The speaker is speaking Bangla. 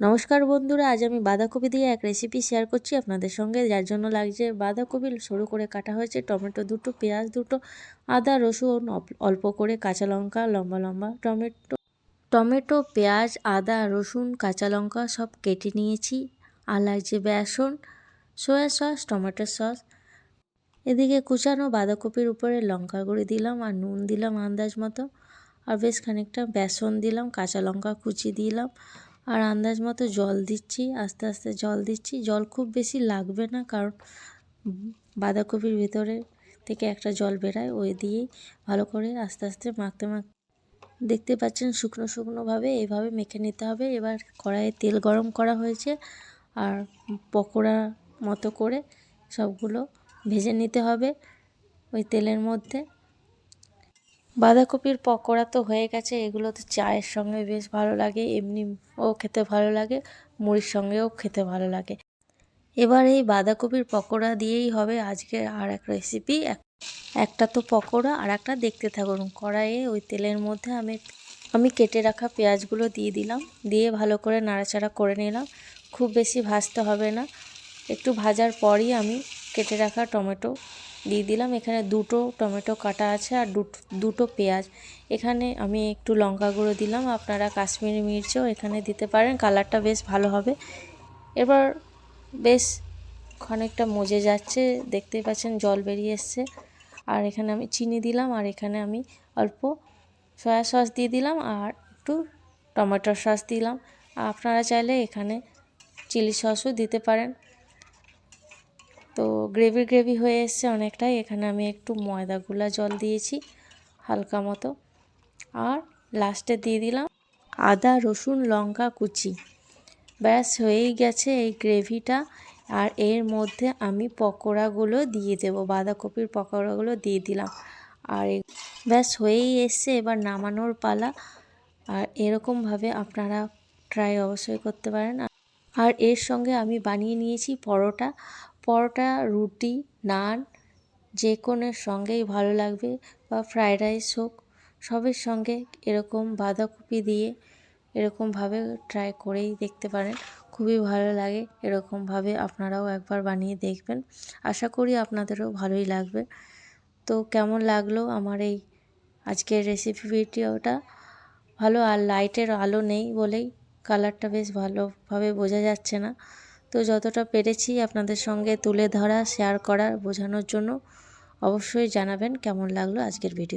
নমস্কার বন্ধুরা, আজ আমি বাঁধাকপি দিয়ে এক রেসিপি শেয়ার করছি আপনাদের সঙ্গে। যার জন্য লাগছে বাঁধাকপি সরু করে কাটা হয়েছে, টমেটো দুটো, পেঁয়াজ দুটো, আদা, রসুন অল্প করে কাঁচা লঙ্কা, লম্বা লম্বা টমেটো টমেটো, পেঁয়াজ, আদা, রসুন, কাঁচা লঙ্কা সব কেটে নিয়েছি। আর লাগছে বেসন সয়া সস টমেটো সস এদিকে কুচানো বাঁধাকপির উপরে লঙ্কা গুঁড়ি দিলাম আর নুন দিলাম আন্দাজ মতো। আর বেশ খানিকটা বেসন দিলাম, কাঁচা লঙ্কা কুচি দিলাম। আর আন্দাজ মতো জল দিচ্ছি, আস্তে আস্তে জল দিচ্ছি। জল খুব বেশি লাগবে না, কারণ বাঁধাকপির ভিতরে থেকে একটা জল বেরায়, ওই দিয়েই ভালো করে আস্তে আস্তে মাখতে মাখ, দেখতে পাচ্ছেন শুকনো শুকনোভাবে এইভাবে মেখে নিতে হবে। এবার কড়াইয়ে তেল গরম করা হয়েছে আর পকোড়া মতো করে সবগুলো ভেজে নিতে হবে ওই তেলের মধ্যে। বাঁধাকপির পকোড়া তো হয়ে গেছে এগুলো তো চায়ের সঙ্গে বেশ ভালো লাগে, এমনিও খেতে ভালো লাগে, মুড়ির সঙ্গেও খেতে ভালো লাগে। এবার এই বাঁধাকপির পকোড়া দিয়েই হবে আজকের আর এক রেসিপি একটা তো পকোড়া, আর একটা দেখতে থাকুন, কড়াইয়ে ওই তেলের মধ্যে আমি আমি কেটে রাখা পেঁয়াজগুলো দিয়ে দিলাম, দিয়ে ভালো করে নাড়াচাড়া করে নিলাম। খুব বেশি ভাজতে হবে না, একটু ভাজার পরই আমি কেটে রাখা টমেটো দিয়ে দিলাম। এখানে দুটো টমেটো কাটা আছে আর দুটো পেঁয়াজ। এখানে আমি একটু লঙ্কা গুঁড়ো দিলাম। আপনারা কাশ্মীরি মির্চও এখানে দিতে পারেন। কালারটা বেশ ভালো হবে। এবার বেশ খানিকটা মজে যাচ্ছে। দেখতেই পাচ্ছেন জল বেরিয়ে এসছে। আর এখানে আমি চিনি দিলাম আর এখানে আমি অল্প সয়া সস দিয়ে দিলাম আর একটু টমেটোর সস দিলাম। আপনারা চাইলে এখানে চিলি সসও দিতে পারেন। তো গ্রেভি গ্রেভি হয়ে এসছে অনেকটাই। এখানে আমি একটু ময়দা গুলা জল দিয়েছি, হালকা মতো। আর লাস্টে দিয়ে দিলাম আদা, রসুন, লঙ্কা কুচি। ব্যাস, হয়েই গেছে এই গ্রেভিটা। আর এর মধ্যে আমি পকোড়াগুলো দিয়ে দেব, বাঁধাকপির পকোড়াগুলো দিয়ে দিলাম। আর ব্যাস, হয়েই এসছে এবার নামানোর পালা। আর এরকমভাবে আপনারা ট্রাই অবশ্যই করতে পারেন। আর এর সঙ্গে আমি বানিয়ে নিয়েছি পরোটা। পরোটা, রুটি, নান যে কোনোর সঙ্গেই ভালো লাগবে বা ফ্রায়েড রাইস হোক, সবের সঙ্গে এরকম বাঁধাকপি দিয়ে এরকমভাবে ট্রাই করেই দেখতে পারেন। খুবই ভালো লাগে এরকমভাবে আপনারাও একবার বানিয়ে দেখবেন। আশা করি আপনাদেরও ভালোই লাগবে। তো কেমন লাগল আমার এই আজকের রেসিপি ভিডিওটা? ভালো আর লাইটের আলো নেই বলেই কালারটা বেশ ভালোভাবে বোঝা যাচ্ছে না। তো যতটা পেরেছি আপনাদের সঙ্গে তুলে ধরা শেয়ার করা, বোঝানোর জন্য অবশ্যই জানাবেন কেমন লাগল আজকের ভিডিও